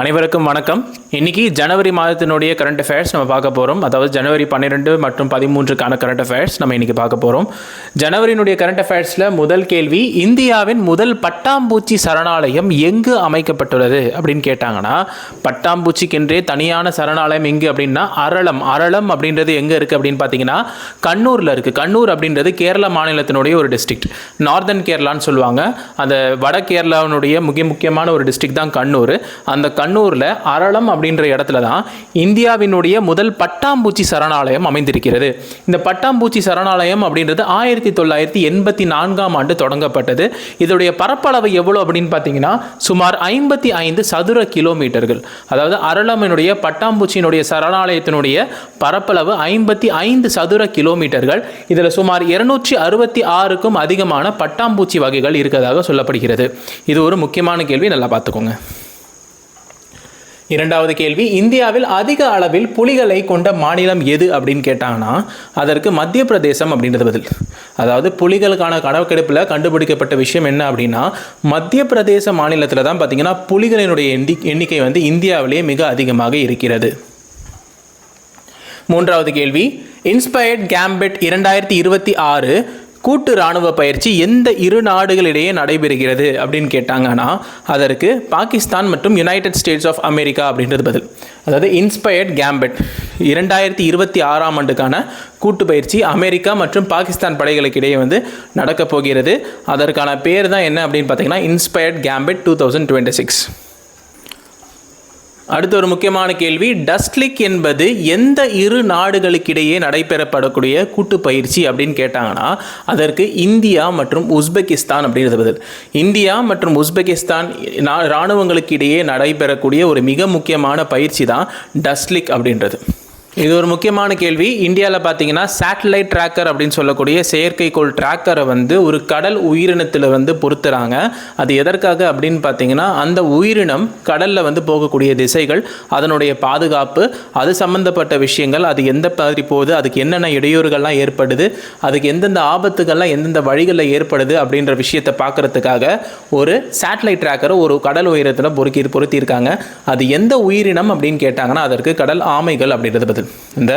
அனைவருக்கும் வணக்கம். இன்றைக்கி ஜனவரி மாதத்தினுடைய கரண்ட் அஃபேர்ஸ் நம்ம பார்க்க போகிறோம் அதாவது ஜனவரி பன்னிரெண்டு மற்றும் பதிமூன்றுக்கான கரண்ட் அஃபேர்ஸ் நம்ம இன்றைக்கி பார்க்க போகிறோம் ஜனவரியினுடைய கரண்ட் அஃபேர்ஸில் முதல் கேள்வி இந்தியாவின் முதல் பட்டாம்பூச்சி சரணாலயம் எங்கு அமைக்கப்பட்டுள்ளது அப்படின்னு கேட்டாங்கன்னா பட்டாம்பூச்சிக்கென்றே தனியான சரணாலயம் எங்கு அப்படின்னா அரளம். அரளம் அப்படின்றது எங்கே இருக்குது அப்படின்னு பார்த்தீங்கன்னா கண்ணூரில் இருக்குது கண்ணூர் அப்படின்றது கேரள மாநிலத்தினுடைய ஒரு டிஸ்ட்ரிக்ட் நார்தன் கேரளான்னு சொல்லுவாங்க. அந்த வட கேரளாவினுடைய மிக முக்கியமான ஒரு டிஸ்ட்ரிக்ட் தான் கண்ணூர். அந்த கண்ணூரில் அரளம் அப்படின்ற இடத்துல தான் இந்தியாவினுடைய முதல் பட்டாம்பூச்சி சரணாலயம் அமைந்திருக்கிறது. இந்த பட்டாம்பூச்சி சரணாலயம் அப்படின்றது ஆயிரத்தி தொள்ளாயிரத்தி எண்பத்தி நான்காம் ஆண்டு தொடங்கப்பட்டது. இதோடைய பரப்பளவு எவ்வளோ அப்படின்னு பார்த்தீங்கன்னா சுமார் ஐம்பத்தி ஐந்து சதுர கிலோமீட்டர்கள். அதாவது அரளமினுடைய பட்டாம்பூச்சியினுடைய சரணாலயத்தினுடைய பரப்பளவு ஐம்பத்தி ஐந்து சதுர கிலோமீட்டர்கள். இதில் சுமார் இருநூற்றி அறுபத்தி ஆறுக்கும் அதிகமான பட்டாம்பூச்சி வகைகள் இருக்கிறதாக சொல்லப்படுகிறது. இது ஒரு முக்கியமான கேள்வி நல்லா பார்த்துக்கோங்க. இரண்டாவது கேள்வி இந்தியாவில் அதிக அளவில் புலிகளை கொண்ட மாநிலம் எது அப்படின்னு கேட்டாங்கன்னா அதற்கு மத்திய பிரதேசம் அப்படின்றது பதில். அதாவது புலிகளுக்கான கணக்கெடுப்பில் கண்டுபிடிக்கப்பட்ட விஷயம் என்ன அப்படின்னா மத்திய பிரதேச மாநிலத்தில் தான் பார்த்தீங்கன்னா புலிகளினுடைய எண்ணி எண்ணிக்கை வந்து இந்தியாவிலேயே மிக அதிகமாக இருக்கிறது. மூன்றாவது கேள்வி இன்ஸ்பயர்ட் கேம்பெட் இரண்டாயிரத்தி இருபத்தி ஆறு கூட்டு இராணுவ பயிற்சி எந்த இரு நாடுகளிடையே நடைபெறுகிறது அப்படின்னு கேட்டாங்கன்னா அதற்கு பாகிஸ்தான் மற்றும் யுனைடெட் ஸ்டேட்ஸ் ஆஃப் அமெரிக்கா அப்படின்றது பதில். அதாவது இன்ஸ்பயர்ட் கேம்பெட் இரண்டாயிரத்தி இருபத்தி ஆறாம் ஆண்டுக்கான கூட்டு பயிற்சி அமெரிக்கா மற்றும் பாகிஸ்தான் படைகளுக்கு இடையே வந்து நடக்கப் போகிறது. அதற்கான பேர் தான் என்ன அப்படின்னு பார்த்தீங்கன்னா இன்ஸ்பயர்ட் கேம்பெட் டூ தௌசண்ட் டுவெண்ட்டி சிக்ஸ் அடுத்த ஒரு முக்கியமான கேள்வி. டஸ்ட்லிக் என்பது எந்த இரு நாடுகளுக்கிடையே நடைபெறப்படக்கூடிய கூட்டு பயிற்சி அப்படின்னு கேட்டாங்கன்னா அதற்கு இந்தியா மற்றும் உஸ்பெகிஸ்தான் அப்படின்றது பதில் இந்தியா மற்றும் உஸ்பெகிஸ்தான் இராணுவங்களுக்கு இடையே நடைபெறக்கூடிய ஒரு மிக முக்கியமான பயிற்சி தான் டஸ்ட்லிக் அப்படின்றது. இது ஒரு முக்கியமான கேள்வி. இந்தியாவில் பார்த்தீங்கன்னா சேட்டலைட் ட்ராக்கர் அப்படின்னு சொல்லக்கூடிய செயற்கைக்கோள் ட்ராக்கரை வந்து ஒரு கடல் உயிரினத்தில் வந்து பொருத்துறாங்க. அது எதற்காக அப்படின்னு பார்த்தீங்கன்னா அந்த உயிரினம் கடலில் வந்து போகக்கூடிய திசைகள் அதனுடைய பாதுகாப்பு அது சம்மந்தப்பட்ட விஷயங்கள் அது எந்த மாதிரி போகுது அதுக்கு என்னென்ன இடையூறுகள்லாம் ஏற்படுது அதுக்கு எந்தெந்த ஆபத்துகள்லாம் எந்தெந்த வழிகளில் ஏற்படுது அப்படின்ற விஷயத்தை பார்க்கறதுக்காக ஒரு சேட்டலைட் ட்ராக்கரை ஒரு கடல் உயரத்தில் பொறுக்கி பொருத்தியிருக்காங்க. அது எந்த உயிரினம் அப்படின்னு கேட்டாங்கன்னா அதற்கு கடல் ஆமைகள் அப்படின்றது பதில் இந்த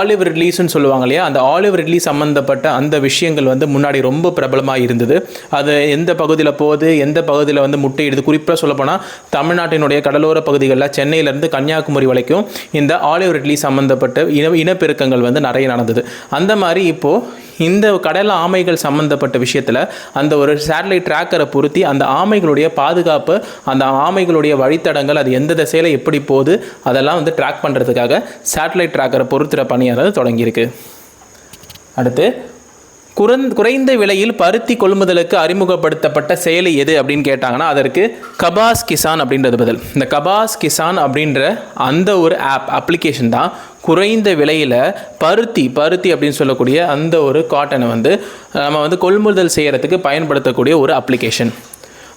ஆலிவ் ரிட்லீஸ்னு சொல்லுவாங்க இல்லையா? அந்த ஆலிவ் ரிட்லி சம்மந்தப்பட்ட அந்த விஷயங்கள் வந்து முன்னாடி ரொம்ப பிரபலமாக இருந்தது. அது எந்த பகுதியில் போகுது? எந்த பகுதியில் வந்து முட்டையிடுது? குறிப்பாக சொல்லப்போனால் தமிழ்நாட்டினுடைய கடலோர பகுதிகளில் சென்னையிலேருந்து கன்னியாகுமரி வரைக்கும் இந்த ஆலிவ் ரிட்லி சம்மந்தப்பட்ட இன இனப்பெருக்கங்கள் வந்து நிறைய நடந்தது. அந்த மாதிரி இப்போது இந்த கடல் ஆமைகள் சம்மந்தப்பட்ட விஷயத்தில் அந்த ஒரு சேட்டலைட் ட்ராக்கரை பொருத்தி அந்த ஆமைகளுடைய பாதுகாப்பு அந்த ஆமைகளுடைய வழித்தடங்கள் அது எந்த திசையில் எப்படி போகுது அதெல்லாம் வந்து ட்ராக் பண்ணுறதுக்காக சேட்டலைட் ட்ராக்கரை பொருத்துகிற பணியானது தொடங்கியிருக்கு. அடுத்து குறைந்த விலையில் பருத்தி கொள்முதலுக்கு அறிமுகப்படுத்தப்பட்ட செயலி எது அப்படின்னு கேட்டாங்கன்னா அதற்கு கபாஸ் கிசான் அப்படின்றது பதில். இந்த கபாஸ் கிசான் அப்படின்ற அந்த ஒரு ஆப் அப்ளிகேஷன் தான் குறைந்த விலையில் பருத்தி பருத்தி அப்படின்னு சொல்லக்கூடிய அந்த ஒரு காட்டனை வந்து நம்ம வந்து கொள்முதல் செய்கிறதுக்கு பயன்படுத்தக்கூடிய ஒரு அப்ளிகேஷன்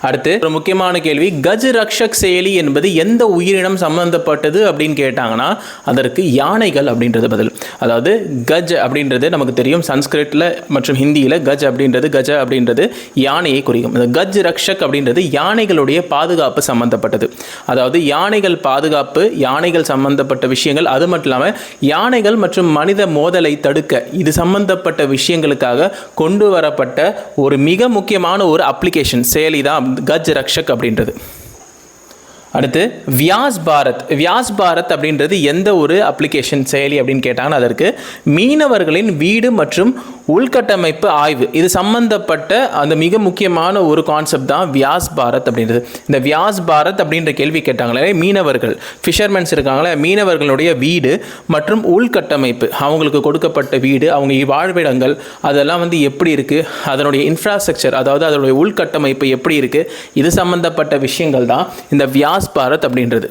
அடுத்து ஒரு முக்கியமான கேள்வி கஜ் ரக்ஷக் செயலி என்பது எந்த உயிரினம் சம்பந்தப்பட்டது அப்படின்னு கேட்டாங்கன்னா அதற்கு யானைகள் அப்படின்றது பதில். அதாவது கஜ் அப்படின்றது நமக்கு தெரியும் சன்ஸ்கிரிட்டில் மற்றும் ஹிந்தியில் கஜ் அப்படின்றது கஜ அப்படின்றது யானையை குறிக்கும். இந்த கஜ் ரக்ஷக் அப்படின்றது யானைகளுடைய பாதுகாப்பு சம்பந்தப்பட்டது. அதாவது யானைகள் பாதுகாப்பு யானைகள் சம்பந்தப்பட்ட விஷயங்கள் அது மட்டும் இல்லாமல் யானைகள் மற்றும் மனித மோதலை தடுக்க இது சம்பந்தப்பட்ட விஷயங்களுக்காக கொண்டு வரப்பட்ட ஒரு மிக முக்கியமான ஒரு அப்ளிகேஷன் செயலி தான் கஜ் ரக்ஷக் அப்படின்றது. அடுத்து வியாஸ் பாரத் வியாஸ் பாரத் அப்படின்றது எந்த ஒரு அப்ளிகேஷன் செயலி அப்படின்னு கேட்டாங்கன்னா அதற்கு மீனவர்களின் வீடு மற்றும் உள்கட்டமைப்பு ஆய்வு. இது சம்பந்தப்பட்ட அந்த மிக முக்கியமான ஒரு கான்செப்ட் தான் வியாஸ் பாரத் அப்படின்றது. இந்த வியாஸ் பாரத் அப்படின்ற கேள்வி கேட்டாங்களே மீனவர்கள். ஃபிஷர்மென்ஸ் இருக்காங்களே மீனவர்களுடைய வீடு மற்றும் உள்கட்டமைப்பு. அவங்களுக்கு கொடுக்கப்பட்ட வீடு அவங்க வாழ்விடங்கள் அதெல்லாம் வந்து எப்படி இருக்குது அதனுடைய இன்ஃப்ராஸ்ட்ரக்சர் அதாவது அதனுடைய உள்கட்டமைப்பு எப்படி இருக்குது இது சம்பந்தப்பட்ட விஷயங்கள் தான் இந்த வியாஸ் பாரத் அப்படின்றது.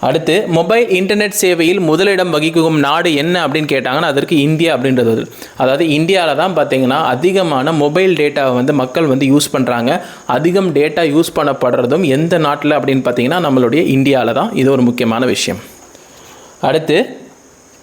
அடுத்து மொபைல் இன்டர்நெட் சேவையில் முதலிடம் வகிக்கும் நாடு என்ன அப்படின்னு கேட்டாங்கன்னா அதற்கு இந்தியா அப்படின்றது அதாவது இந்தியாவில் தான் பார்த்தீங்கன்னா அதிகமான மொபைல் டேட்டாவை வந்து மக்கள் வந்து யூஸ் பண்ணுறாங்க அதிகம் டேட்டா யூஸ் பண்ணப்படுறதும் எந்த நாட்டில் அப்படின்னு பார்த்தீங்கன்னா நம்மளுடைய இந்தியாவில் தான் இது ஒரு முக்கியமான விஷயம். அடுத்து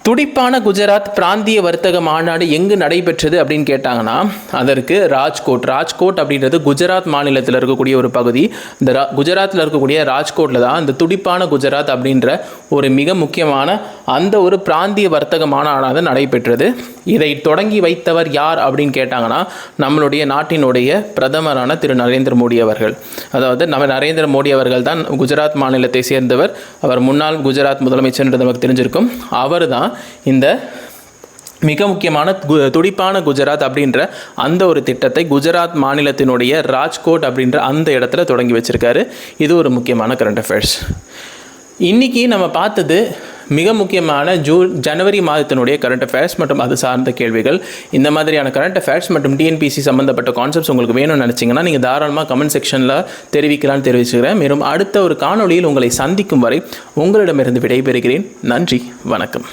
துடிப்பான குஜராத் பிராந்திய வர்த்தக மாநாடு எங்கு நடைபெற்றது அப்படின்னு கேட்டாங்கன்னா அதற்கு ராஜ்கோட். ராஜ்கோட் அப்படின்றது குஜராத் மாநிலத்தில் இருக்கக்கூடிய ஒரு பகுதி. இந்த ரா குஜராத்தில் இருக்கக்கூடிய ராஜ்கோட்டில் தான் இந்த துடிப்பான குஜராத் அப்படின்ற ஒரு மிக முக்கியமான அந்த ஒரு பிராந்திய வர்த்தக மாநாடானது நடைபெற்றது. இதை தொடங்கி வைத்தவர் யார் அப்படின்னு கேட்டாங்கன்னா நம்மளுடைய நாட்டினுடைய பிரதமரான திரு நரேந்திர மோடி அவர்கள். அதாவது நம்ம நரேந்திர மோடி அவர்கள் தான் குஜராத் மாநிலத்தை சேர்ந்தவர். அவர் முன்னாள் குஜராத் முதலமைச்சர்ன்றது நமக்கு தெரிஞ்சிருக்கும். அவர் தான் இந்த மிக முக்கியமான கு துடிப்பான குஜராத் அப்படின்ற அந்த ஒரு திட்டத்தை குஜராத் மாநிலத்தினுடைய ராஜ்கோட் அப்படின்ற அந்த இடத்துல தொடங்கி வச்சிருக்காரு. இது ஒரு முக்கியமான கரண்ட் அஃபேர்ஸ் இன்றைக்கி நம்ம பார்த்தது மிக முக்கியமான ஜூன் ஜனவரி மாதத்தினுடைய கரண்ட் அஃபேர்ஸ் மற்றும் அது சார்ந்த கேள்விகள். இந்த மாதிரியான கரண்ட் அஃபேர்ஸ் மற்றும் டிஎன்பிசி சம்மந்தப்பட்ட கான்செப்ட்ஸ் உங்களுக்கு வேணும்னு நினச்சிங்கன்னா நீங்கள் தாராளமாக கமெண்ட் செக்ஷனில் தெரிவிக்கலாம்னு தெரிவிச்சுக்கிறேன். மேலும் அடுத்த ஒரு காணொளியில் உங்களை சந்திக்கும் வரை உங்களிடமிருந்து விடைபெறுகிறேன். நன்றி வணக்கம்.